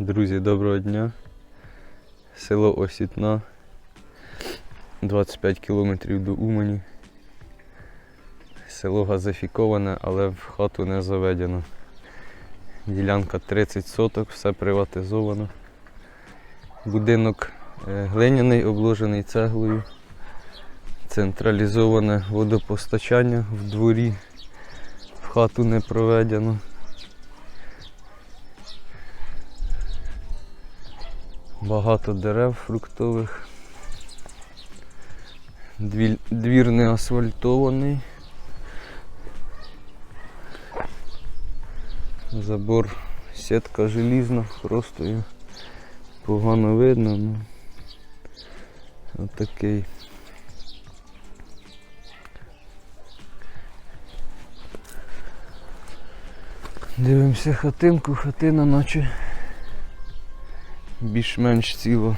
Друзі, доброго дня. Село Осітна. 25 кілометрів до Умані. Село газифіковане, але в хату не заведено. Ділянка 30 соток, все приватизовано. Будинок е, глиняний, обложений цеглою. Централізоване водопостачання в дворі. В хату не проведено. Багато дерев фруктових. Двір, не асфальтований. Забор сітка желізна, просто її погано видно. Ну, отакий. Дивимося хатинку, хатина наче більш-менш ціла.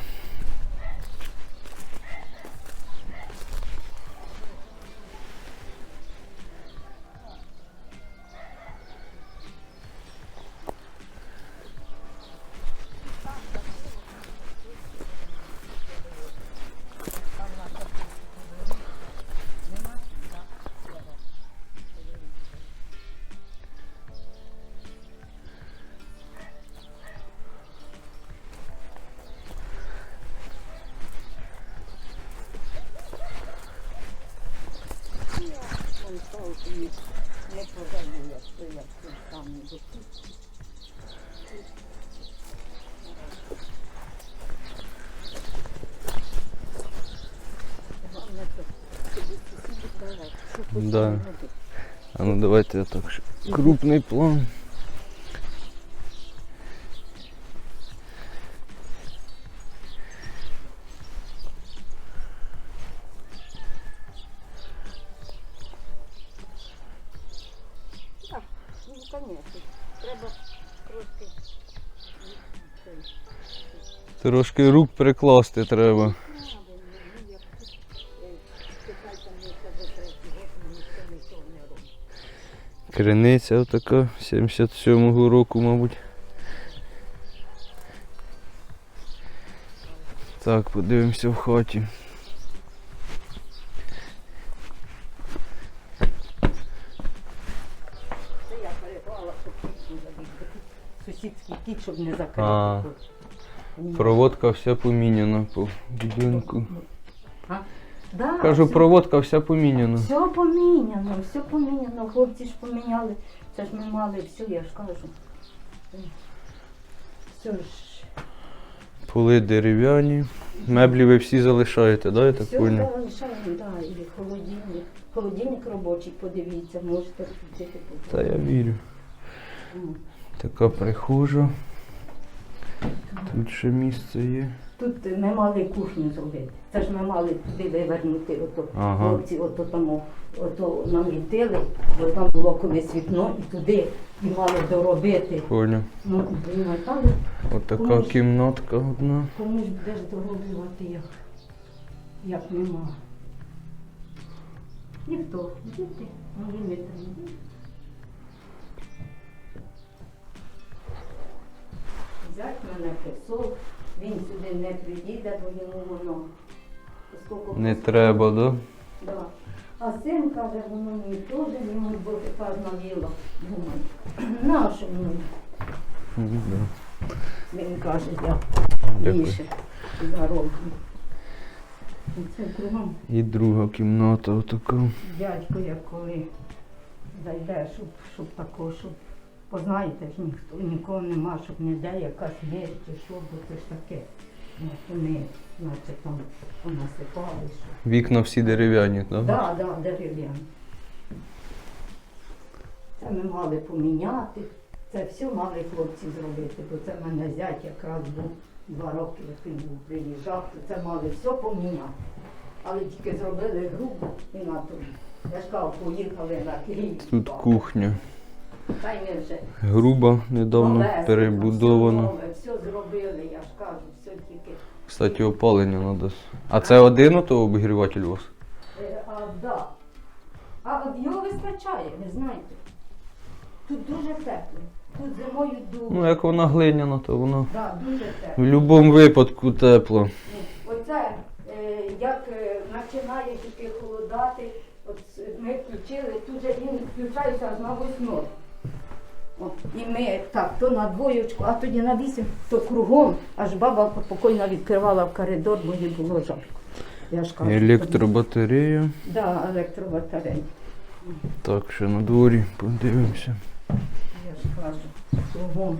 Да. А ну давайте я так. щоб Крупний план. Треба трошки Трошки рук прикласти треба. Криниця така 77-го року, мабуть. Так, подивимося в хаті. Це я переклала, щоб кітку забігти. Сусідський кіт, щоб не А. закрити. Проводка вся поміняна по будинку. А? Да, Кажу, все- проводка вся поміняна. Все поміняно, все поміняно. Хлопці ж поміняли. Це ж ми мали все, я ж кажу. Все ж. Поли дерев'яні. Меблі ви всі залишаєте, да, я так Все поняв? залишаємо, да, і холодильник. Холодильник робочий, подивіться, можете включити. Та я вірю. М. Така прихожа. Тут ще місце є. Тут ми мали кухню зробити. Це ж ми мали туди вивернути, ото Ага. хлопці, ото тому, ото намітили, бо там було колись вікно і туди і мали доробити. Поняв. Ну, прийматали, Отака Кому ж? кімнатка одна. кому ж будеш дороблювати як, як нема. Ніхто, діти, мої не треба. Взять мене писав, він сюди не приїде, бо йому воно. скільки Не треба, да? Да. А син каже, воно мені теж, йому так. Думаю, нащо мені? Ну, да. Він каже, я більше зароблю. І друга кімната отака. дядько, як коли зайде, щоб, щоб такого, щоб познаєте ж ніхто, нікого нема, щоб не де якась смерть чи що, бо це ж таке. Ну, Вони, наче там понасипали, що. Вікна всі дерев'яні, так? Так, так, дерев'яні. Це ми мали поміняти. Це все мали хлопці зробити, бо це в мене зять якраз був два роки, як він був приїжджав, то це мали все поміняти. Але тільки зробили грубо і на тобі. Я ж кажу, поїхали на Київ. Тут кухня. Груба, недавно повезли, перебудована. Все, зробили, я ж кажу, все тільки. Кстати, опалення треба. А це один ото обігріватель у вас? Е, А, да. а от його вистачає, ви знаєте. Тут дуже тепло. Тут зимою дуже. Ну, як вона глиняна, то воно Да, дуже в будь-якому випадку тепло. Оце, е, як е, починає тільки холодати, от ми включили, тут же він включається на восьму. От, і ми так, то на двоєчку, а тоді на вісім, то кругом, аж баба покойно відкривала в коридор, бо їй було жарко. Я ж кажу. Електробатарея. Да, електробатарея. Так, ще на дворі подивимося. Я ж кажу, кругом.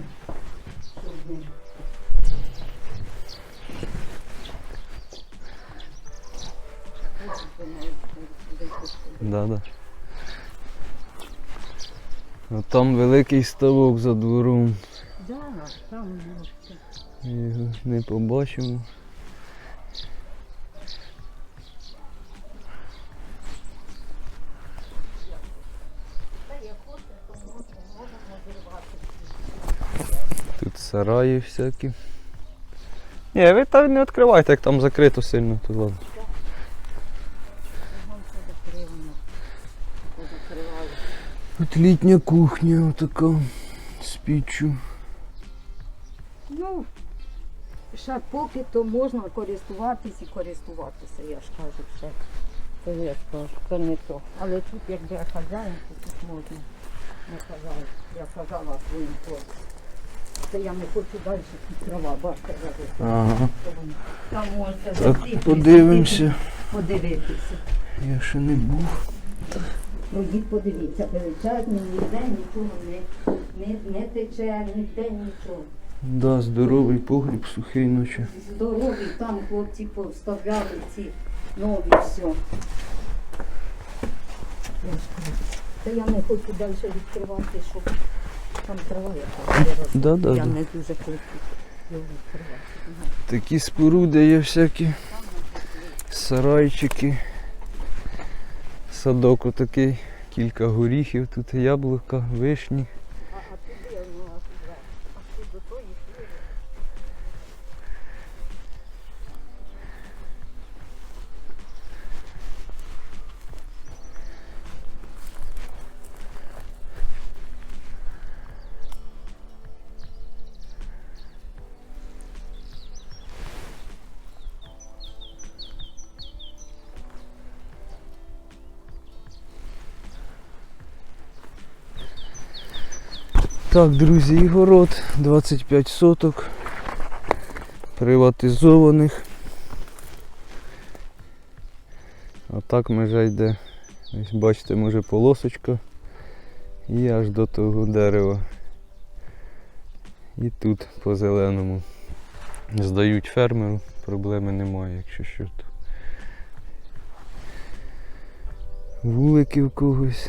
щоб Да, да. А там великий ставок за двором. Да, там ну. Його не побачимо. Тут сараї всякі. Ні, ви там не відкривайте, як там закрито сильно, то ладно. Тут літня кухня отака з піччю. Ну, ще поки то можна користуватись і користуватися, я ж кажу, все. Це я ж кажу, це не то. Але тут якби я хазяїн, то тут можна. Не хазяїн. Я казала своїм хлопцям. Це я не хочу далі тут трава, бачите, тут. Ага. Там можете Так, подивимося. подивитися. Я ще не був. Пройдіть, подивіться, величезні, ніде нічого не, не, не тече, ніде нічого. Да, здоровий погріб, сухий ночі. Здорові, там хлопці повставляли ці нові все. Та я не хочу далі відкривати, щоб там трава яка. я Да, да, Я да. не дуже хочу його відкривати. Такі споруди є всякі. Сарайчики. Садок отакий. Кілька горіхів, тут яблука, вишні. Так, друзі, і город 25 соток. Приватизованих. А так межа йде. Ось бачите, може полосочка. І аж до того дерева. І тут по зеленому. Здають фермеру, проблеми немає, якщо що. Вулики в когось.